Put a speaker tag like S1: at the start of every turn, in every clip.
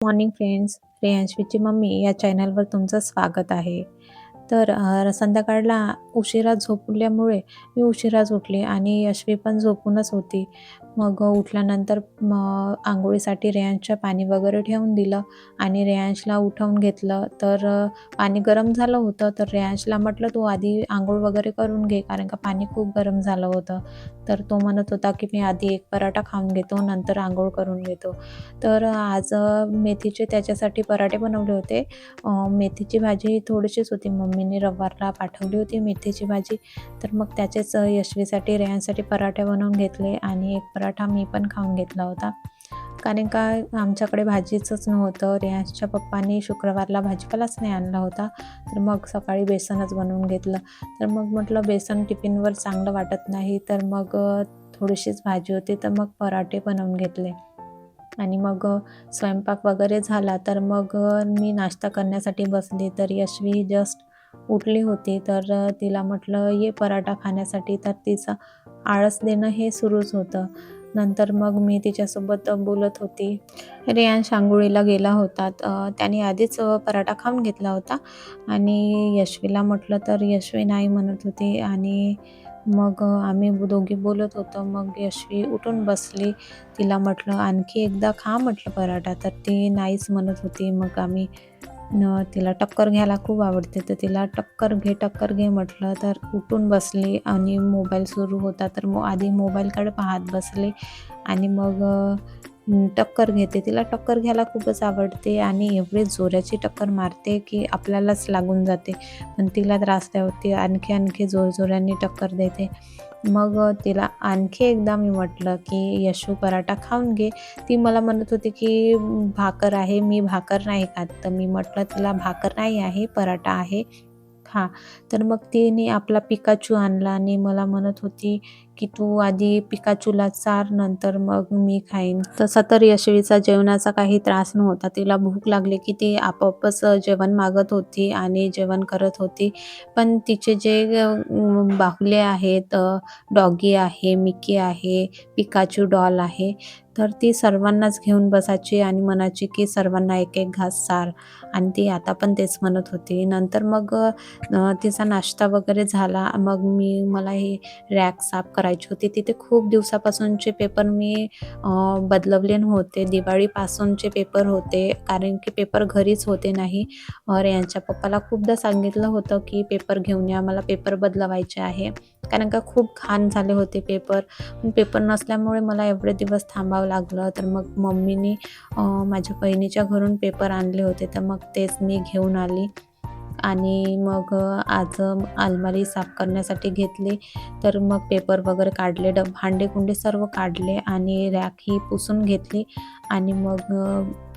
S1: Morning friends रेयांशवीची mummy या चॅनलवर तुमचं स्वागत आहे. तर संध्याकाळला उशिरा झोपल्यामुळे मी उशिराच उठले आणि यशवी पण झोपूनच होती. मग उठल्यानंतर मग आंघोळीसाठी रेयांशच्या पाणी वगैरे ठेवून दिलं आणि रेयांशला उठवून घेतलं. तर पाणी गरम झालं होतं तर रेयांशला म्हटलं तू आधी आंघोळ वगैरे करून घे कारण का पाणी खूप गरम झालं होतं. तर तो म्हणत होता की मी आधी एक पराठा खाऊन घेतो नंतर आंघोळ करून घेतो. तर आज मेथीचे त्याच्यासाठी पराठे बनवले होते. मेथीची भाजी थोडीशीच होती मम्मी मम्मीने रविवारला पाठवली होती मेथीची भाजी. तर मग त्याचेच यशवीसाठी रेयांसाठी पराठे बनवून घेतले आणि एक पराठा मी पण खाऊन घेतला होता. कारण का आमच्याकडे भाजीचंच नव्हतं. रेयांशच्या पप्पांनी शुक्रवारला भाजीपालाच नाही आणला होता. तर मग सकाळी बेसनच बनवून घेतलं. तर मग म्हटलं बेसन टिफिनवर चांगलं वाटत नाही. तर मग थोडीशीच भाजी होती. तर मग पराठे बनवून घेतले. आणि मग स्वयंपाक वगैरे झाला. तर मग मी नाश्ता करण्यासाठी बसले. तर यशवी जस्ट उठली होती तर तिला म्हटलं ये पराठा खाण्यासाठी. तर तिचं आळस देणं हे सुरूच होतं. नंतर मग मी तिच्यासोबत बोलत होती. रियान शांगुळीला गेला होता. त्याने आधीच पराठा खाऊन घेतला होता. आणि यशवीला म्हटलं तर यशवी नाही म्हणत होती. आणि मग आम्ही दोघी बोलत होतो. मग यशवी उठून बसली. तिला म्हटलं आणखी एकदा खा म्हटलं पराठा. तर ती नाहीच म्हणत होती. मग आम्ही न तिला टक्कर घ्यायला खूप आवडते. तर तिला टक्कर घे टक्कर घे म्हटलं तर उठून बसली आणि मोबाईल सुरू होता तर मग आधी मोबाईलकडे पाहत बसले आणि मग टक्कर घेते. तिला टक्कर घ्यायला खूपच आवडते आणि एवढी जोराची टक्कर मारते की आपल्यालाच लागून जाते. पण तिला त्रास नाही होत. आणखी आणखी जोरजोराने टक्कर देते. मग तिला आणखी एकदा मी म्हटलं की यशू पराठा खाऊन घे. ती मला म्हणत होती की भाकर आहे मी भाकर नाही खात. तर मी म्हटलं तिला भाकर नाही आहे पराठा आहे खा. तर मग तिने आपला पिकाचू आणला आणि मला म्हणत होती की तू आधी पिकाचूला चार नंतर मग मी खाईन. तसा तर यशवीचा जेवणाचा काही त्रास नव्हता. तिला भूक लागली की ती आपोआपच जेवण मागत होती आणि जेवण करत होती. पण तिचे जे बाहुले आहेत डॉगी आहे मिकी आहे पिकाचू डॉल आहे तर ती सर्वांनाच घेऊन बसायची आणि म्हणायची की सर्वांना एक एक घास सार. आणि ती आता पण तेच म्हणत होती. नंतर मग तिचा नाश्ता वगैरे झाला. मग मी मला हे रॅक साफ करायची होती. तिथे खूप दिवसापासूनचे पेपर मी बदलवले नव्हते. दिवाळीपासूनचे पेपर होते. कारण की पेपर घरीच होते नाही. और यांच्या पप्पाला खूपदा सांगितलं होतं की पेपर घेऊन या. मला पेपर बदलवायचे आहे. कारण का खूप घाण झाले होते पेपर. पण पेपर नसल्यामुळे मला एवढे दिवस थांबावं लागलं. तर मग मम्मीनी माझ्या बहिणीच्या घरून पेपर आणले होते. तर मग तेच मी घेऊन आली. आणि मग आज अलमारी साफ करण्यासाठी घेतली. तर मग पेपर वगैरे काढले डब भांडे कुंडे सर्व काढले आणि रॅक ही पुसून घेतली. आणि मग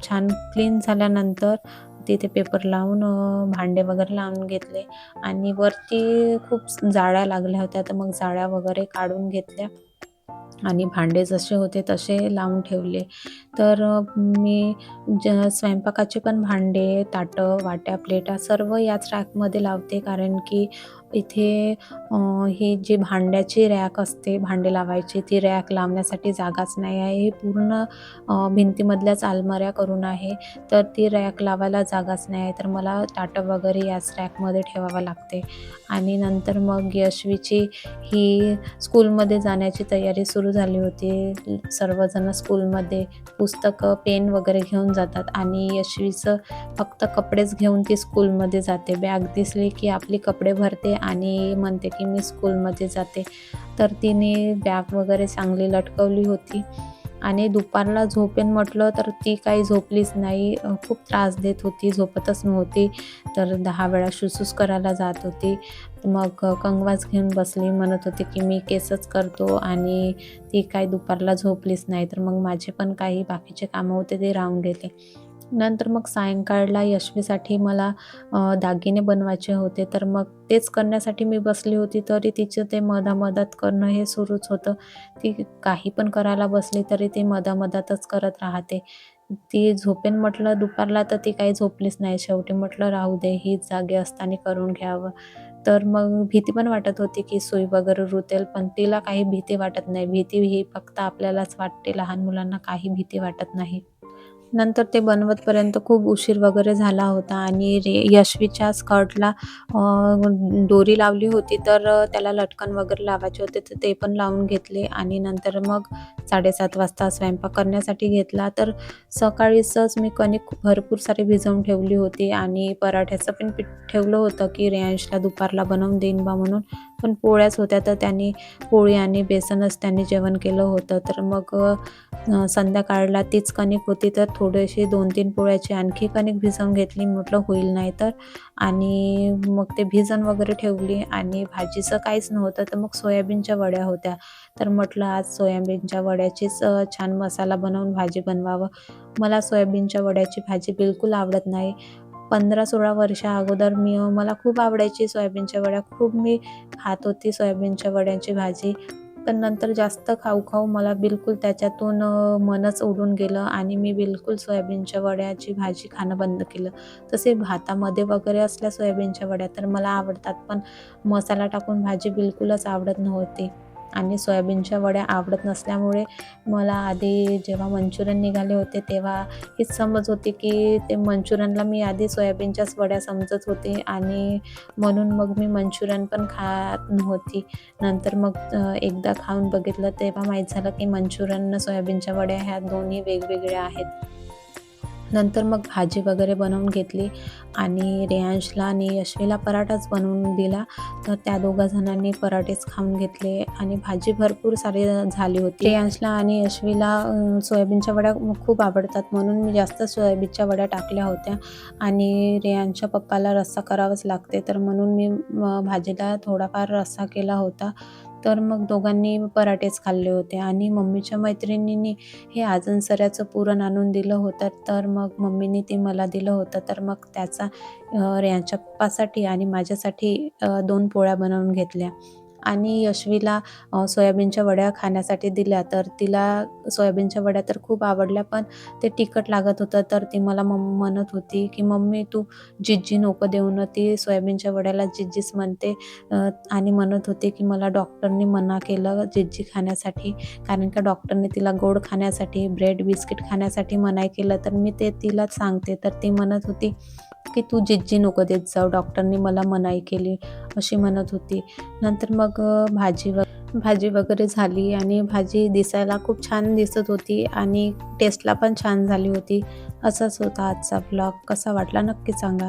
S1: छान क्लीन झाल्यानंतर तिथे पेपर लावून भांडे वगैरे लावून घेतले. आणि वरती खूप जाळ्या लागल्या होत्या तर मग जाळ्या वगैरे काढून घेतल्या. आणि भांडे जसे होते तसे लावून ठेवले. तर मी ज स्वयंपाकाचे पण भांडे ताटं वाट्या प्लेटा सर्व याच रॅकमध्ये लावते. कारण की इथे ही जी भांड्याची रॅक असते भांडे लावायची ती रॅक लावण्यासाठी जागाच नाही आहे. ही पूर्ण भिंतीमधल्याच अलमाऱ्या करून आहे. तर ती रॅक लावायला जागाच नाही आहे. तर मला ताटं वगैरे याच रॅकमध्ये ठेवावं लागते. आणि नंतर मग यशवीची ही स्कूलमध्ये जाण्याची तयारी सुरू सुरू झाली होती. सर्वजण स्कूलमध्ये पुस्तकं पेन वगैरे घेऊन जातात आणि यशवीचं फक्त कपडेच घेऊन ती स्कूलमध्ये जाते. बॅग दिसली की आपली कपडे भरते आणि म्हणते की मी स्कूलमध्ये जाते. तर तिने बॅग वगैरे चांगली लटकवली होती. आणि दुपारला झोपेन म्हटलं तर ती काही झोपलीच नाही. खूप त्रास देत होती झोपतच नव्हती. तर दहा वेळा शुसूस करायला जात होती. मग कंगवाच घेऊन बसली म्हणत होती की मी केसच करतो आणि ती काही दुपारला झोपलीच नाही. तर मग माझे पण काही बाकीचे कामं होते ते राहून गेले. नंतर मग सायंकाळला यशवीसाठी मला दागिने बनवायचे होते. तर मग तेच करण्यासाठी मी बसली होती. तरी तिचं ते मधामधात करणं हे सुरूच होतं. ती काही पण करायला बसली तरी ती मधामधातच करत राहते. ती झोपेन म्हटलं दुपारला तर ती काही झोपलीच नाही. शेवटी म्हटलं राहू दे ही जागे असताना करून घ्यावं. तर मग भीती पण वाटत होती की सुई वगैरे रुतेल पण तिला काही भीती वाटत नाही. भीती ही फक्त आपल्यालाच वाटते. लहान मुलांना काही भीती वाटत नाही. नंतर ते बनवतपर्यंत खूप उशीर वगैरे झाला होता आणि रे यशवीच्या स्कर्टला दोरी लावली होती तर त्याला लटकन वगैरे लावायचे होते तर ते पण लावून घेतले आणि नंतर मग 7:30 वाजता स्वयंपाक करण्यासाठी घेतला. तर सकाळीचच मी कणिक भरपूर सारी भिजवून ठेवली होती आणि पराठ्याचं पण पीठ ठेवलं होतं की रेयांशला दुपारला बनवून देईन बा म्हणून. पण पोळ्याच होत्या तर त्यांनी पोळी आणि बेसनच त्यांनी जेवण केलं होतं. तर मग संध्याकाळला तीच कणिक होती तर थोडीशी 2-3 पोळ्याची आणखी कणिक भिजवून घेतली. म्हटलं होईल नाही तर. आणि मग ते भिजण वगैरे ठेवली आणि भाजीचं काहीच नव्हतं तर मग सोयाबीनच्या वड्या होत्या. तर म्हटलं आज सोयाबीनच्या वड्याचीच छान मसाला बनवून भाजी बनवावं. मला सोयाबीनच्या वड्याची भाजी बिलकुल आवडत नाही. 15-16 वर्षा अगोदर मी मला खूप आवडायची सोयाबीनच्या वड्या. खूप मी खात होती सोयाबीनच्या वड्यांची भाजी. पण नंतर जास्त खाऊ-खाऊ मला बिलकुल त्याच्यातून मनच उडून गेलं आणि मी बिलकुल सोयाबीनच्या वड्याची भाजी खाणं बंद केलं. तसे भातामध्ये वगैरे असल्या सोयाबीनच्या वड्या तर मला आवडतात, पण मसाला टाकून भाजी बिलकुलच आवडत नव्हती. आणि सोयाबीनच्या वड्या आवडत नसल्यामुळे मला आधी जेव्हा मंचुरियन निघाले होते, तेव्हा हीच समज होती की ते मंचुरियनला मी आधी सोयाबीनच्याच वड्या समजत होते आणि म्हणून मग मी मंचुरियन पण खात नव्हती. नंतर मग एकदा खाऊन बघितलं तेव्हा माहीत झालं की मंचुरियन, सोयाबीनच्या वड्या ह्या दोन्ही वेगवेगळ्या आहेत. नंतर मग भाजी वगैरे बनवून घेतली आणि रेयांशला आणि यशवीला पराठाच बनवून दिला. तर त्या दोघा जणांनी पराठेच खाऊन घेतले आणि भाजी भरपूर सारी झाली होती. रेयांशला आणि यशवीला सोयाबीनच्या वड्या खूप आवडतात म्हणून मी जास्त सोयाबीनच्या वड्या टाकल्या होत्या आणि रेयांशच्या पप्पाला रस्सा करावाच लागते तर म्हणून मी भाजीला थोडाफार रस्सा केला होता. तर मग दोघांनी पराठेच खाल्ले होते. आणि मम्मीच्या मैत्रिणींनी हे अजूनसऱ्याचं पुरण आणून दिलं होतं तर मग मम्मीनी ते मला दिलं होतं. तर मग त्याचा अ, पप्पासाठी आणि माझ्यासाठी दोन पोळ्या बनवून घेतल्या. आणि यशवीला सोयाबीनच्या वड्या खाण्यासाठी दिल्या. तर तिला सोयाबीनच्या वड्या तर खूप आवडल्या पण ते तिखट लागत होतं तर ती मला मम म्हणत होती की "मम्मी तू जिज्जी नको देऊ ती सोयाबीनच्या वड्याला जिज्जीच म्हणते. आणि म्हणत होती की "मला डॉक्टरनी मना केलं जिज्जी खाण्यासाठी कारण का डॉक्टरने तिला गोड खाण्यासाठी, ब्रेड, बिस्किट खाण्यासाठी मनाई केलं." तर मी ते तिला सांगते. तर ती म्हणत होती की "तू जिज्जी नको देत जाऊ, डॉक्टरनी मला मनाई केली." अशी म्हणत होती. नंतर मग भाजी व भाजी वगैरे झाली आणि भाजी दिसायला खूप छान दिसत होती आणि टेस्टला पण छान झाली होती. असाच होता आजचा ब्लॉग कसा वाटला नक्की सांगा.